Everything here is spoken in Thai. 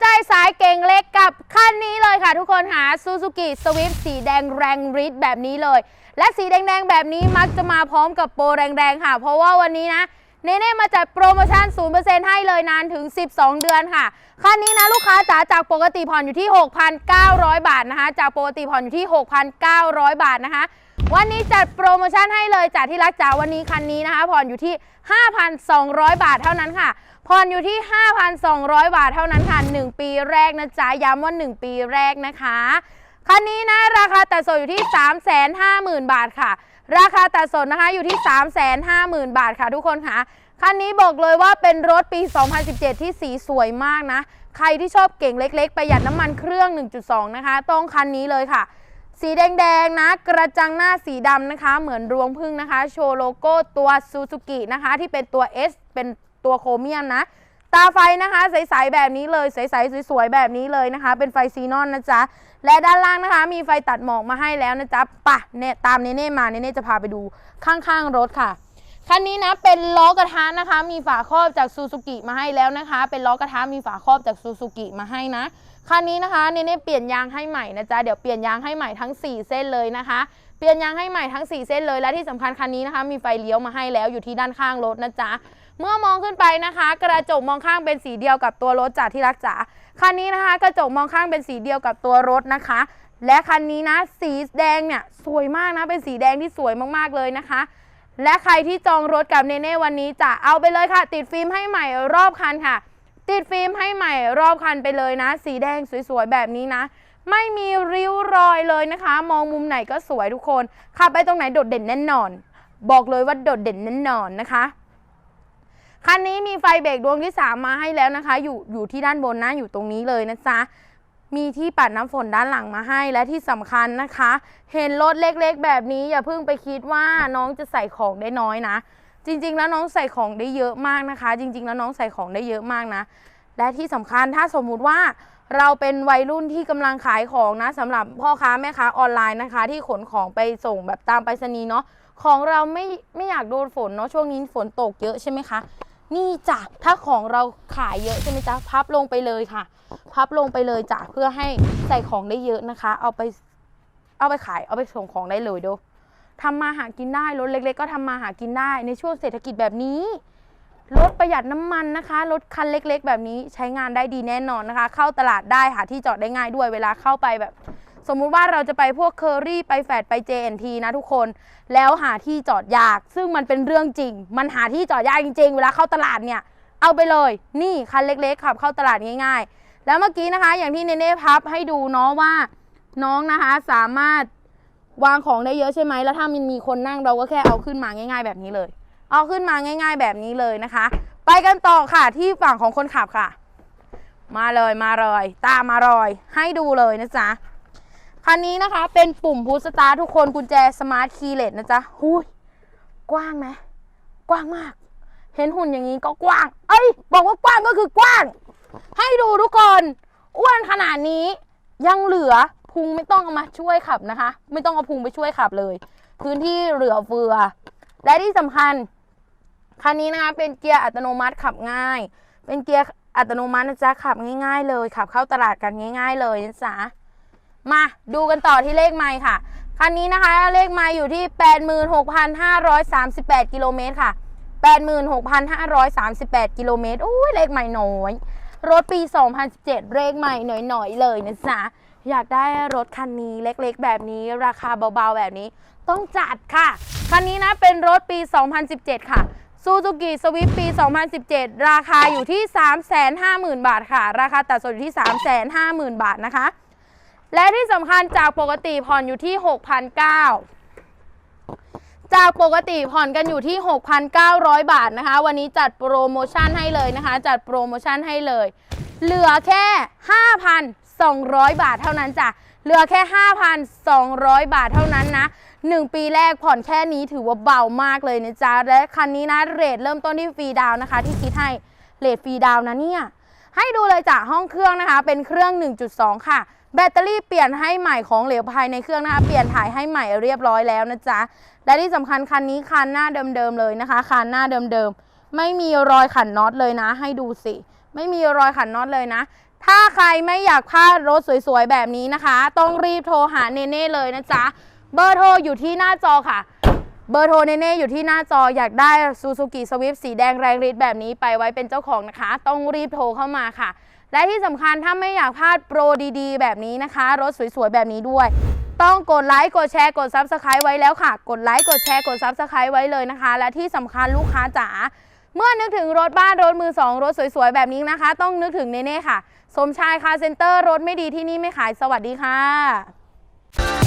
ใจสายเก่งเล็กกับคันนี้เลยค่ะ ทุกคนหาซูซูกิสวิฟสีแดงแรงฤทธิ์แบบนี้เลย และสีแดงๆแบบนี้มักจะมาพร้อมกับโปรแรงๆค่ะ เพราะว่าวันนี้นะเนเน่มาจัดโปรโมชั่น 0%ให้เลยนานถึง 12 เดือนค่ะ คันนี้นะลูกค้าจ๋าจากปกติผ่อนอยู่ที่ 6,900 บาทนะคะ จากปกติผ่อนอยู่ที่ 6,900 บาทนะคะ วันนี้จัดโปรโมชั่นให้เลยจากที่รักจ๋าวันนี้คันนี้นะคะผ่อนอยู่ที่ 5,200 บาทเท่านั้นค่ะผ่อนอยู่ที่ 5,200 บาทเท่านั้นค่ะ 1 ปีแรกนะจ๊ะย้ำว่า 1 ปีแรกนะคะ คันนี้นะราคาแตัดส่วนอยู่ที่ 350,000 บาทค่ะ ราคาแตัดส่วนนะคะอยู่ที่ 350,000 บาทค่ะทุกคนค่ะคันนี้บอกเลยว่าเป็นรถปี 2017 ที่สีสวยมากนะ ใครที่ชอบเก่งเล็ก ๆ ประหยัดน้ำมันเครื่อง 1.2 นะคะ ต้องคันนี้เลยค่ะ สีแดงๆนะ กระจังหน้าสีดำนะคะ เหมือนรวงพึ่งนะคะ โชว์โลโก้ตัวซูซูกินะคะ ที่เป็นตัว S เป็นตัวโครเมียมนะ ตาไฟนะคะ ใสๆแบบนี้เลยใสๆสวยๆแบบนี้เลยนะคะ เป็นไฟซีนอนนะจ๊ะ และด้านล่างนะคะ มีไฟตัดหมอกมาให้แล้วนะจ๊ะปะเนี่ยตามเนเน่มาเนเน่จะพาไปดูข้างๆรถค่ะคันนี้นะเป็นล้อกระทะนะคะ มีฝาครอบจากซูซูกิมาให้แล้วนะคะ เป็นล้อกระทะมีฝาครอบจากซูซูกิมาให้นะ คันนี้นะคะเนเน่เปลี่ยนยางให้ใหม่นะจ๊ะเดี๋ยวเปลี่ยนยางให้ใหม่ทั้ง 4 เส้นเลยนะคะ เปลี่ยนยางให้ใหม่ทั้ง 4 เส้นเลยและที่สำคัญคันนี้นะคะมีไฟเลี้ยวมาให้แล้วอยู่ที่ด้านข้างรถนะจ๊ะเมื่อมองขึ้นไปนะคะ กระจกมองข้างเป็นสีเดียวกับตัวรถจากที่รักจ๋าคันนี้นะคะ กระจกมองข้างเป็นสีเดียวกับตัวรถนะคะ และคันนี้นะ สีแดงเนี่ยสวยมากนะเป็นสีแดงที่สวยมากๆเลยนะคะและใครที่จองรถกับเนเน่วันนี้จะเอาไปเลยค่ะ ติดฟิล์มให้ใหม่รอบคันค่ะ ติดฟิล์มให้ใหม่รอบคันไปเลยนะ สีแดงสวยๆแบบนี้นะ ไม่มีริ้วรอยเลยนะคะ มองมุมไหนก็สวยทุกคนขับไปตรงไหนโดดเด่นแน่นอน บอกเลยว่าโดดเด่นแน่นอนนะคะคันนี้มีไฟเบรกดวงที่ 3 มาให้แล้วนะคะ อยู่อยู่ที่ด้านบนนะอยู่ตรงนี้เลยนะจ๊ะมีที่ปัดน้ำฝนด้านหลังมาให้และที่สำคัญนะคะ เห็นรถเล็กๆ แบบนี้อย่าเพิ่งไปคิดว่าน้องจะใส่ของได้น้อยนะ จริงๆ แล้วน้องใส่ของได้เยอะมากนะคะ จริง ๆ แล้วน้องใส่ของได้เยอะมากนะ และที่สำคัญถ้าสมมุติว่าเราเป็นวัยรุ่นที่กำลังขายของนะสำหรับพ่อค้าแม่ค้าออนไลน์นะคะ ที่ขนของไปส่งแบบตามไปรษณีย์เนาะของเราไม่ไม่อยากโดนฝนเนาะช่วงนี้ฝนตกเยอะใช่ไหมคะนี่จ้ะถ้าของเราขายเยอะใช่ไหมจ๊ะพับลงไปเลยค่ะ พับลงไปเลยจ้ะเพื่อให้ใส่ของได้เยอะนะคะ เอาไปเอาไปขายเอาไปส่งของได้เลยดู ทำมาหากินได้รถเล็ก ๆ ก็ทำมาหากินได้ ในช่วงเศรษฐกิจแบบนี้รถประหยัดน้ำมันนะคะรถคันเล็ก ๆ แบบนี้ใช้งานได้ดีแน่นอนนะคะ เข้าตลาดได้หาที่จอดได้ง่ายด้วยเวลาเข้าไปแบบ สมมุติว่าเราจะไปพวกเคอรี่ไปแฟดไป JNT นะทุกคน แล้วหาที่จอดยาก ซึ่งมันเป็นเรื่องจริง มันหาที่จอดยากจริง ๆ เวลาเข้าตลาดเนี่ย เอาไปเลย นี่คันเล็กๆขับเข้าตลาดง่าย ๆ แล้วเมื่อกี้นะคะ อย่างที่เนเน่พับให้ดูเนาะว่าน้องนะคะสามารถ วางของได้เยอะใช่ไหมแล้วถ้ามันมีคนนั่งเราก็แค่เอาขึ้นมาง่าย ๆ แบบนี้เลย เอาขึ้นมาง่าย ๆ แบบนี้เลยนะคะ ไปกันต่อค่ะที่ฝั่งของคนขับค่ะ มาเลยมาเลยตามมารอยให้ดูเลยนะจ๊ะคันนี้นะคะเป็นปุ่มพุชสตาร์ททุกคนกุญแจสมาร์ทคีย์เลสนะจ๊ะหุยกว้างไหมกว้างมาก เห็นหุ่นอย่างนี้ก็กว้าง เอ้ย บอกว่ากว้างก็คือกว้าง ให้ดูทุกคน อ้วนขนาดนี้ยังเหลือ พุงไม่ต้องเอามาช่วยขับนะคะ ไม่ต้องเอาพุงไปช่วยขับเลย พื้นที่เหลือเฟือ และที่สำคัญคันนี้นะคะเป็นเกียร์อัตโนมัติขับง่าย เป็นเกียร์อัตโนมัตินะจ๊ะขับง่าย ๆ เลยขับเข้าตลาดกันง่าย ๆ เลยนะจ๊ะมาดูกันต่อที่เลขไมล์ค่ะคันนี้นะคะเลขไมล์อยู่ที่ 86,538 กิโลเมตรค่ะ 86,538 กิโลเมตรอุ้ยเลขไมล์น้อย รถปี 2017 เลขไมล์หน่อยๆเลยนะจ๊ะ อยากได้รถคันนี้เล็กๆ แบบนี้ราคาเบาๆ แบบนี้ ต้องจัดค่ะ คันนี้นะเป็นรถปี 2017 ค่ะซูซูกิสวิฟปี 2017 ราคาอยู่ที่ 350,000 บาทค่ะ ราคาตัดส่วนอยู่ที่ 350,000 บาทนะคะ และที่สำคัญจากปกติผ่อนอยู่ที่ 6,900 จากปกติผ่อนกันอยู่ที่ 6,900 บาทนะคะ วันนี้จัดโปรโมชั่นให้เลยนะคะ จัดโปรโมชั่นให้เลย เหลือแค่ 5,000 5,200 บาทเท่านั้นจ้ะเหลือแค่ 5,200 บาทเท่านั้นนะ 1 ปีแรกผ่อนแค่นี้ถือว่าเบามากเลยนะจ๊ะ และคันนี้นะเรทเริ่มต้นที่ฟรีดาวนะคะ ที่คิดให้เรทฟรีดาวนะเนี่ย ให้ดูเลยจากห้องเครื่องนะคะ เป็นเครื่อง 1.2 ค่ะ แบตเตอรี่เปลี่ยนให้ใหม่ของเหลวภายในเครื่องนะคะ เปลี่ยนถ่ายให้ใหม่เรียบร้อยแล้วนะจ๊ะ และที่สำคัญคันนี้คันหน้าเดิมๆเลยนะคะ คันหน้าเดิมๆ ไม่มีรอยขันน็อตเลยนะ ให้ดูสิ ไม่มีรอยขันน็อตเลยนะ ถ้าใครไม่อยากพลาดรถสวยๆ แบบนี้นะคะ ต้องรีบโทรหาเนเน่เลยนะจ๊ะ เบอร์โทรอยู่ที่หน้าจอค่ะ เบอร์โทรเนเน่อยู่ที่หน้าจออยากได้ซูซูกิสวิฟสีแดงแรงฤทธิ์แบบนี้ไปไว้เป็นเจ้าของนะคะ ต้องรีบโทรเข้ามาค่ะ และที่สำคัญถ้าไม่อยากพลาดโปรดีๆ แบบนี้นะคะ รถสวยๆ แบบนี้ด้วย ต้องกดไลค์กดแชร์กด Subscribe ไว้แล้วค่ะ กดไลค์กดแชร์กด Subscribe ไว้เลยนะคะ และที่สำคัญลูกค้าจ๋า เมื่อนึกถึงรถบ้านรถมือสองรถสวยๆ แบบนี้นะคะ ต้องนึกถึงเนเน่ค่ะ สมชายคาร์เซ็นเตอร์รถไม่ดีที่นี่ไม่ขายสวัสดีค่ะ